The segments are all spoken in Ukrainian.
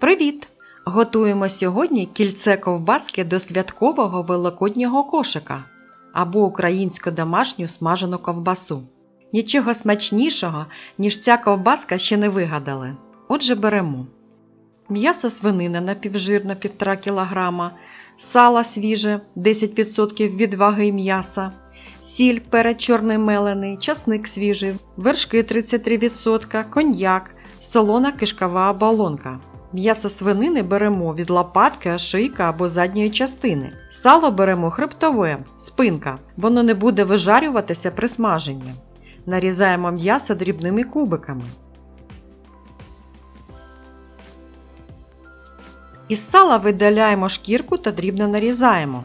Привіт! Готуємо сьогодні кільце ковбаски до святкового великоднього кошика або українську домашню смажену ковбасу. Нічого смачнішого, ніж ця ковбаска ще не вигадали. Отже, беремо м'ясо свинини напівжирно 1,5 кг, сало свіже 10% від ваги м'яса, сіль перед чорний мелений, часник свіжий, вершки 33%, коньяк, солона кишкова оболонка. М'ясо свинини беремо від лопатки, шийка або задньої частини. Сало беремо хребтове, спинка, воно не буде вижарюватися при смаженні. Нарізаємо м'ясо дрібними кубиками. Із сала видаляємо шкірку та дрібно нарізаємо.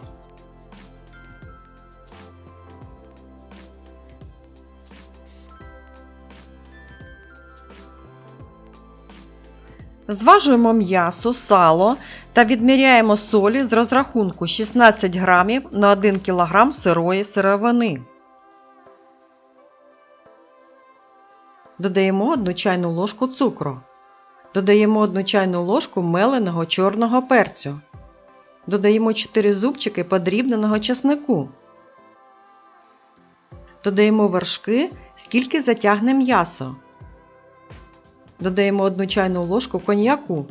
Зважуємо м'ясо, сало та відміряємо солі з розрахунку 16 грамів на 1 кг сирої сировини. Додаємо 1 чайну ложку цукру. Додаємо 1 чайну ложку меленого чорного перцю. Додаємо 4 зубчики подрібненого чеснику. Додаємо вершки, скільки затягне м'ясо. Додаємо 1 чайну ложку коньяку.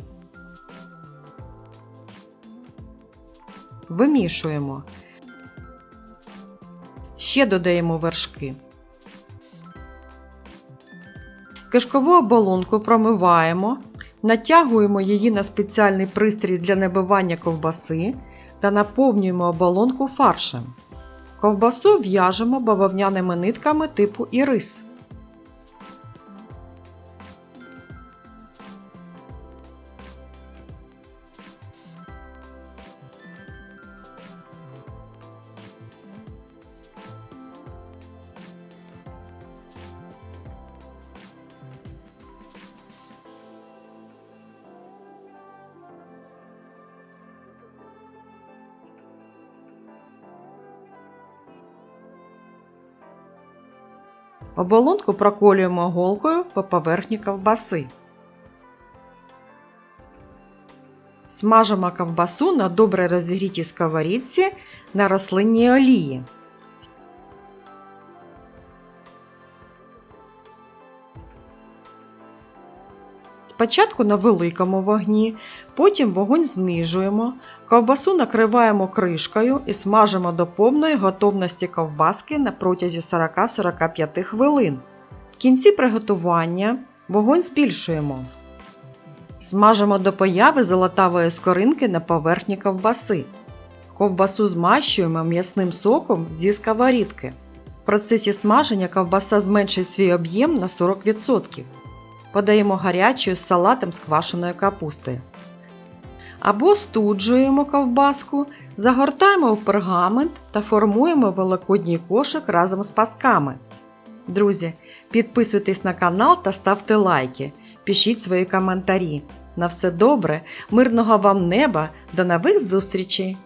Вимішуємо. Ще додаємо вершки. Кишкову оболонку промиваємо, натягуємо її на спеціальний пристрій для набивання ковбаси та наповнюємо оболонку фаршем. Ковбасу в'яжемо бавовняними нитками типу ірис. Оболонку проколюємо голкою по поверхні ковбаси. Смажимо ковбасу на добре розігрітій сковорідці на рослинній олії. Спочатку на великому вогні, потім вогонь знижуємо, ковбасу накриваємо кришкою і смажимо до повної готовності ковбаски на протязі 40-45 хвилин. В кінці приготування вогонь збільшуємо. Смажимо до появи золотавої скоринки на поверхні ковбаси. Ковбасу змащуємо м'ясним соком зі сковорідки. В процесі смаження ковбаса зменшить свій об'єм на 40%. Подаємо гарячою з салатом з квашеної капусти. Або студжуємо ковбаску, загортаємо в пергамент та формуємо великодній кошик разом з пасками. Друзі, підписуйтесь на канал та ставте лайки. Пишіть свої коментарі. На все добре, мирного вам неба, до нових зустрічей!